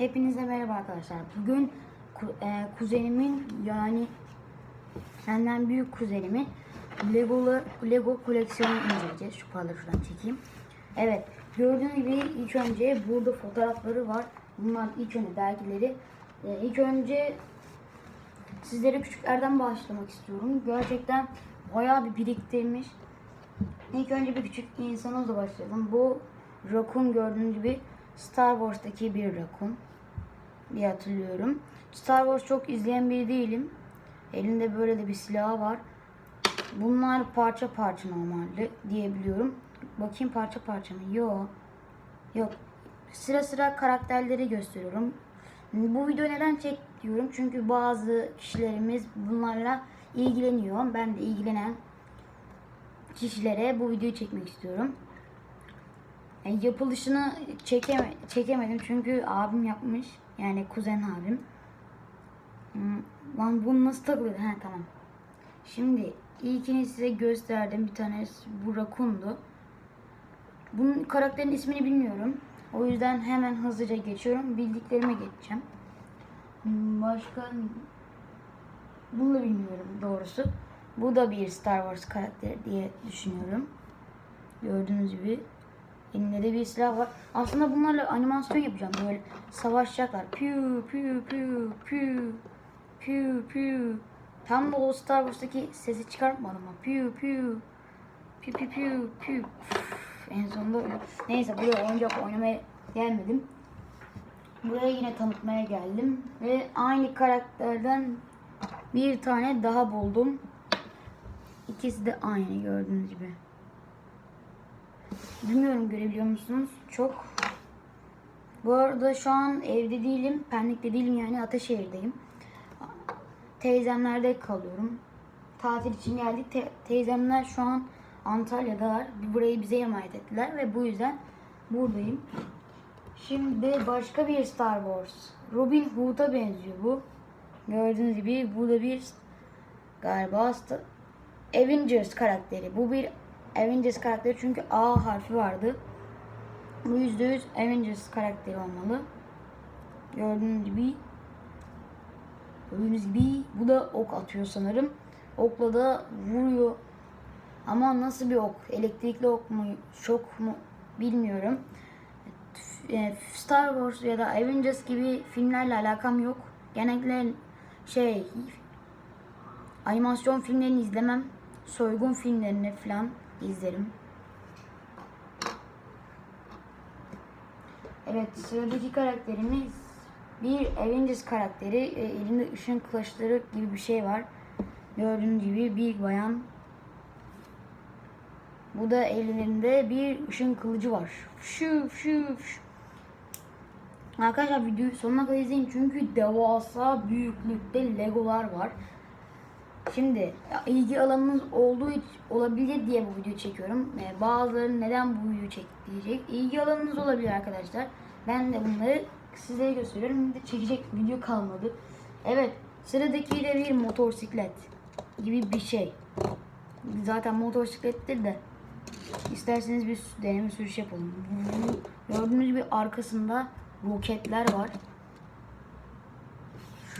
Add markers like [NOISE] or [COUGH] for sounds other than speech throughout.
Hepinize merhaba arkadaşlar. Bugün e, kuzenimin yani benden büyük kuzenimin Lego Lego koleksiyonunu inceleyeceğiz. Şu paraları şuradan çekeyim. Evet. Gördüğünüz gibi ilk önce burada fotoğrafları var. Bunlar ilk önce dergileri. E, ilk önce sizlere küçüklerden başlamak istiyorum. Gerçekten bayağı bir biriktirmiş. İlk önce bir küçük insanımızla başlayalım. Bu Raccoon gördüğünüz gibi Star Wars'taki bir Raccoon diye hatırlıyorum. Star Wars çok izleyen biri değilim. Elinde böyle de bir silahı var. Bunlar parça parça normalde diyebiliyorum. Bakayım parça parça mı? Yok. Yok. Sıra sıra karakterleri gösteriyorum. Bu video neden çekiyorum? Çünkü bazı kişilerimiz bunlarla ilgileniyor. Ben de ilgilenen kişilere bu videoyu çekmek istiyorum. Yani yapılışını çekeme, çekemedim çünkü abim yapmış. Yani kuzen abim. Hmm, Lan bunu nasıl takılıyor? He tamam. Şimdi ilkini size gösterdim. Bir tanesi bu Rakun'du. Bunun karakterin ismini bilmiyorum. O yüzden hemen hızlıca geçiyorum. Bildiklerime geçeceğim. Hmm, Başka bunu da bilmiyorum doğrusu. Bu da bir Star Wars karakteri diye düşünüyorum. Gördüğünüz gibi elinde de bir silah var. Aslında bunlarla animasyon yapacağım. Böyle savaşacaklar. Piu piu piu piu piu piu. Tam da o Star Wars'taki sesi çıkartmadım ama. Piu piu piu piu piu piu. En sonunda öyle. Neyse buraya oyuncak oynamaya gelmedim. Buraya yine tanıtmaya geldim. Ve aynı karakterden bir tane daha buldum. İkisi de aynı gördüğünüz gibi. Bilmiyorum görebiliyor musunuz? Çok. Bu arada şu an evde değilim. Pendik'te değilim yani Ataşehir'deyim. Teyzemlerde kalıyorum. Tatil için geldik. Te- teyzemler şu an Antalya'dalar. Burayı bize emanet ettiler ve bu yüzden buradayım. Şimdi başka bir Star Wars. Robin Hood'a benziyor bu. Gördüğünüz gibi bu da bir galiba Avengers karakteri. Bu bir Avengers karakteri çünkü A harfi vardı. Bu yüzde yüz Avengers karakteri olmalı. Gördüğünüz gibi Gördüğünüz gibi bu da ok atıyor sanırım. Okla da vuruyor. Ama nasıl bir ok? Elektrikli ok mu? Şok mu? Bilmiyorum. E, Star Wars ya da Avengers gibi filmlerle alakam yok. Genellikle şey animasyon filmlerini izlemem. Soygun filmlerini falan izlerim. Evet sıradaki karakterimiz bir Avengers karakteri. E, elinde ışın kılıçları gibi bir şey var. Gördüğünüz gibi bir bayan. Bu da ellerinde bir ışın kılıcı var. Şu şu. Arkadaşlar videoyu sonuna kadar izleyin çünkü devasa büyüklükte legolar var. Şimdi ilgi alanınız olduğu olabilir diye bu videoyu çekiyorum. Ee, bazıları neden bu videoyu çek diyecek. İlgi alanınız olabilir arkadaşlar. Ben de bunları size gösteriyorum. De çekecek video kalmadı. Evet sıradaki de bir motosiklet gibi bir şey. Zaten motosiklettir de isterseniz bir deneme sürüş yapalım. Gördüğünüz gibi arkasında roketler var.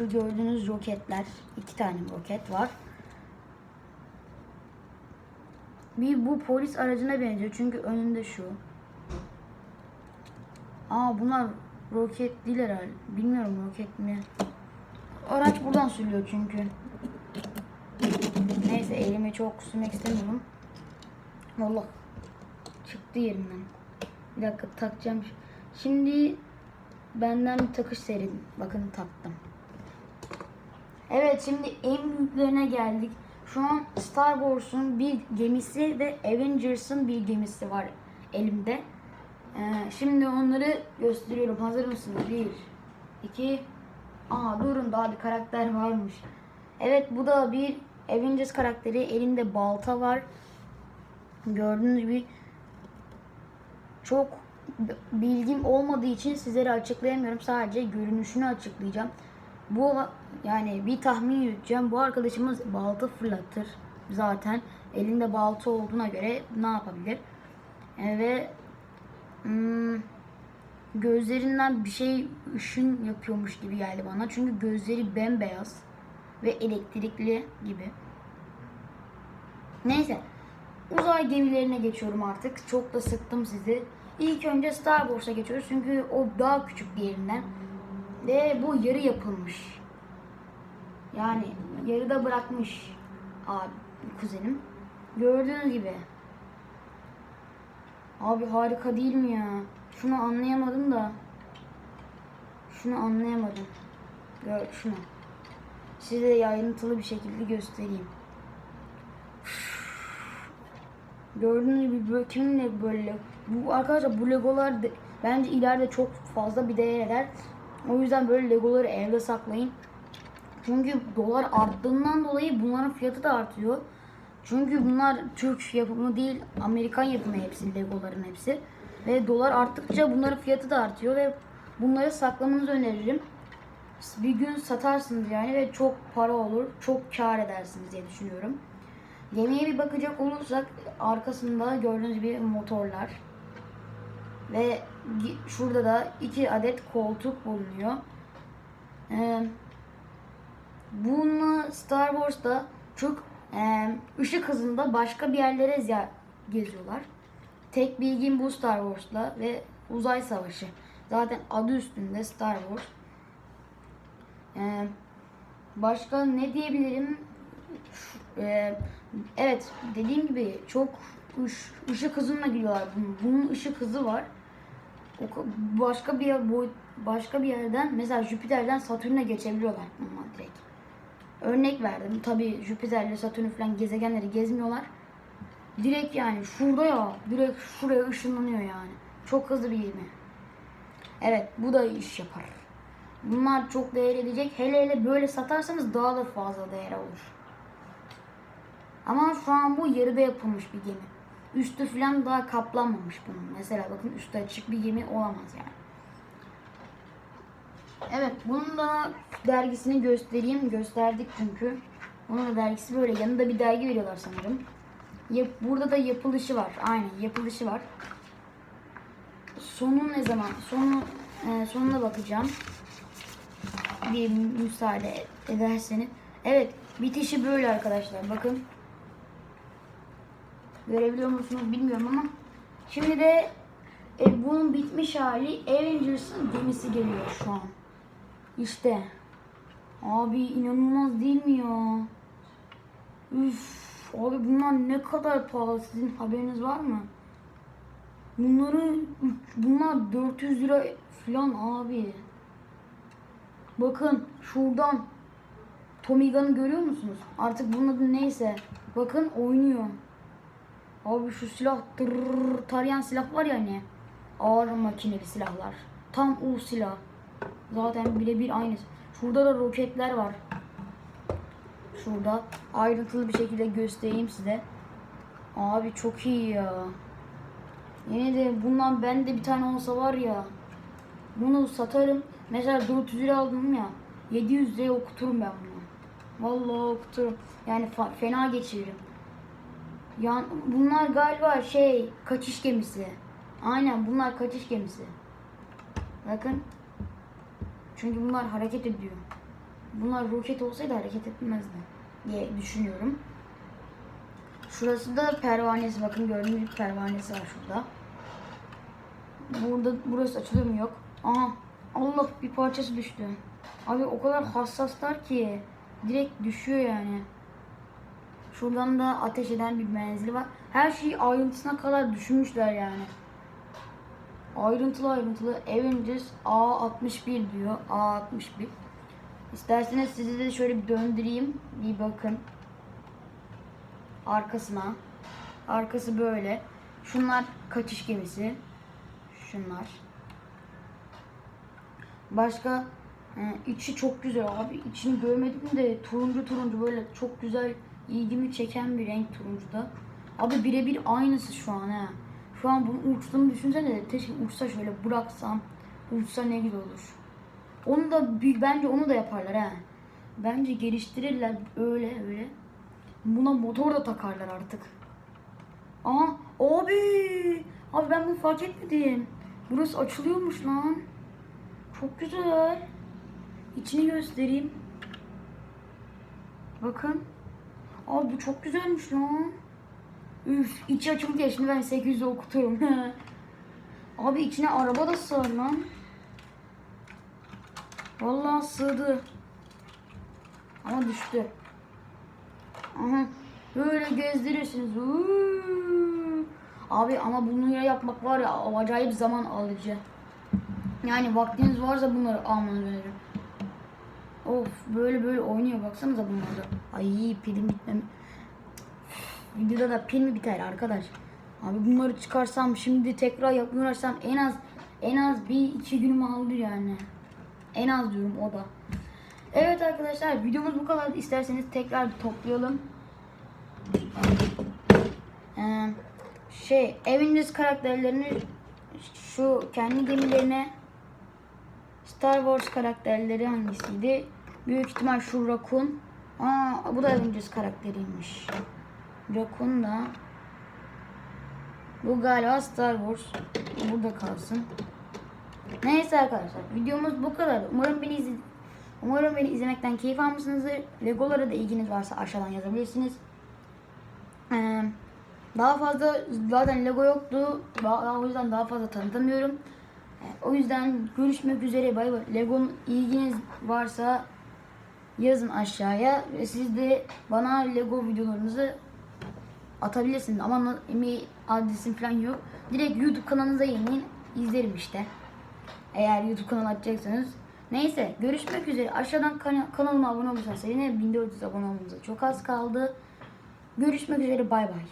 Şu gördüğünüz roketler, iki tane roket var. Bir bu polis aracına benziyor çünkü önünde şu. Aa bunlar roket değil herhalde. Bilmiyorum roket mi. Araç buradan sürüyor çünkü. Neyse elimi çok sürmek istemiyorum. Allah çıktı yerinden. Bir dakika takacağım. Şimdi benden bir takış serin. Bakın taktım. Evet şimdi en büyüklerine geldik. Şu an Star Wars'un bir gemisi ve Avengers'ın bir gemisi var elimde. Ee, şimdi onları gösteriyorum. Hazır mısınız? Bir, iki. Aa durun daha bir karakter varmış. Evet bu da bir Avengers karakteri. Elinde balta var. Gördüğünüz gibi çok bilgim olmadığı için sizlere açıklayamıyorum. Sadece görünüşünü açıklayacağım. Bu yani bir tahmin yürüteceğim. Bu arkadaşımız balta fırlatır zaten. Elinde balta olduğuna göre ne yapabilir? E, ve hmm, gözlerinden bir şey ışın yapıyormuş gibi geldi bana. Çünkü gözleri bembeyaz ve elektrikli gibi. Neyse. Uzay gemilerine geçiyorum artık. Çok da sıktım sizi. İlk önce Star Wars'a geçiyoruz. Çünkü o daha küçük bir yerinden. Ve bu yarı yapılmış. Yani yarıda bırakmış abi kuzenim. Gördüğünüz gibi. Abi harika değil mi ya? Şunu anlayamadım da. Şunu anlayamadım. Gör şunu. Size ayrıntılı bir şekilde göstereyim. Gördüğünüz gibi böyle kiminle böyle bu arkadaşlar bu legolar bence ileride çok fazla bir değer eder. O yüzden böyle legoları evde saklayın. Çünkü dolar arttığından dolayı bunların fiyatı da artıyor. Çünkü bunlar Türk yapımı değil, Amerikan yapımı hepsi, Legoların hepsi. Ve dolar arttıkça bunların fiyatı da artıyor ve bunları saklamanızı öneririm. Bir gün satarsınız yani ve çok para olur, çok kar edersiniz diye düşünüyorum. Gemiye bir bakacak olursak arkasında gördüğünüz gibi motorlar ve şurada da iki adet koltuk bulunuyor. Ee, bunu Star Wars'ta çok e, ışık hızında başka bir yerlere geziyorlar. Tek bilgim bu Star Wars'la ve uzay savaşı. Zaten adı üstünde Star Wars. Ee, başka ne diyebilirim? E, evet dediğim gibi çok ış- ışık hızına gidiyorlar. Bunun, ışık hızı var. Başka bir yer- boy başka bir yerden mesela Jüpiter'den Satürn'e geçebiliyorlar bunlar direkt. Örnek verdim. Tabi Jüpiter'le Satürn falan gezegenleri gezmiyorlar. Direkt yani şurada ya. Direkt şuraya ışınlanıyor yani. Çok hızlı bir gemi. Evet bu da iş yapar. Bunlar çok değer edecek. Hele hele böyle satarsanız daha da fazla değer olur. Ama şu an bu yarıda yapılmış bir gemi. Üstü falan daha kaplanmamış bunun. Mesela bakın üstü açık bir gemi olamaz yani. Evet bunun da dergisini göstereyim. Gösterdik çünkü. Onun da dergisi böyle. Yanında bir dergi veriyorlar sanırım. Yap- burada da yapılışı var. Aynen yapılışı var. Sonu ne zaman? Sonu e, sonuna bakacağım. Bir müsaade ederseniz. Evet bitişi böyle arkadaşlar. Bakın. Görebiliyor musunuz bilmiyorum ama. Şimdi de e, bunun bitmiş hali Avengers'ın gemisi geliyor şu an. İşte. Abi inanılmaz değil mi ya? Üf. Abi bunlar ne kadar pahalı sizin haberiniz var mı? Bunları bunlar 400 lira falan abi. Bakın şuradan Tommy görüyor musunuz? Artık bunun adı neyse. Bakın oynuyor. Abi şu silah tarayan silah var ya hani. Ağır makineli silahlar. Tam o silah. Zaten birebir aynısı. Şurada da roketler var. Şurada ayrıntılı bir şekilde göstereyim size. Abi çok iyi ya. Yine de bundan ben de bir tane olsa var ya. Bunu satarım. Mesela 400 lira aldım ya. 700 liraya okuturum ben bunu. Vallahi okuturum. Yani fena geçiririm. Yani bunlar galiba şey kaçış gemisi. Aynen bunlar kaçış gemisi. Bakın. Çünkü bunlar hareket ediyor. Bunlar roket olsaydı hareket etmezdi diye düşünüyorum. Şurası da pervanesi. Bakın gördüğünüz gibi pervanesi var şurada. Burada burası açılıyor mu? Yok. Aha. Allah bir parçası düştü. Abi o kadar hassaslar ki direkt düşüyor yani. Şuradan da ateş eden bir menzili var. Her şeyi ayrıntısına kadar düşünmüşler yani. Ayrıntılı ayrıntılı Avengers A61 diyor. A61. İsterseniz sizi de şöyle bir döndüreyim. Bir bakın. Arkasına. Arkası böyle. Şunlar kaçış gemisi. Şunlar. Başka e, içi çok güzel abi. İçini görmedim de turuncu turuncu böyle çok güzel ilgimi çeken bir renk turuncuda. Abi birebir aynısı şu an ha. Şu an bunu uçtuğunu düşünsene keşke uçsa şöyle bıraksam. Uçsa ne güzel olur. Onu da bence onu da yaparlar ha. Bence geliştirirler öyle öyle. Buna motor da takarlar artık. Aa abi. Abi ben bunu fark etmedim. Burası açılıyormuş lan. Çok güzel. İçini göstereyim. Bakın. Abi bu çok güzelmiş lan. Üf içi açıldı ya şimdi ben 800'e okutuyorum. [LAUGHS] Abi içine araba da sığar lan. Vallahi sığdı. Ama düştü. Aha. Böyle gezdirirsiniz. Uuu. Abi ama bunu ya yapmak var ya acayip zaman alıcı. Yani vaktiniz varsa bunları almanızı öneririm. Of böyle böyle oynuyor baksanıza bunlarda. Ay pilim bitmem. Videoda da pil mi biter arkadaş? Abi bunları çıkarsam şimdi tekrar yapmaya uğraşsam en az en az bir iki günümü alır yani. En az diyorum o da. Evet arkadaşlar videomuz bu kadar. İsterseniz tekrar toplayalım. Ee, şey Avengers karakterlerini şu kendi gemilerine Star Wars karakterleri hangisiydi? Büyük ihtimal şu Raccoon. Aa bu da Avengers karakteriymiş. Raccoon da bu galiba Star Wars. Burada kalsın. Neyse arkadaşlar videomuz bu kadar. Umarım beni izle Umarım beni izlemekten keyif almışsınızdır. Legolara da ilginiz varsa aşağıdan yazabilirsiniz. Ee, daha fazla zaten Lego yoktu. Daha, o yüzden daha fazla tanıtamıyorum. Ee, o yüzden görüşmek üzere. Bay bay. Lego'nun ilginiz varsa yazın aşağıya ve siz de bana Lego videolarınızı atabilirsiniz ama email adresim falan yok. Direkt YouTube kanalınıza yayınlayın. izlerim işte. Eğer YouTube kanalı açacaksanız. Neyse görüşmek üzere. Aşağıdan kana- kanalıma abone olursanız sevinirim. 1400 abone olmamıza çok az kaldı. Görüşmek üzere bay bay.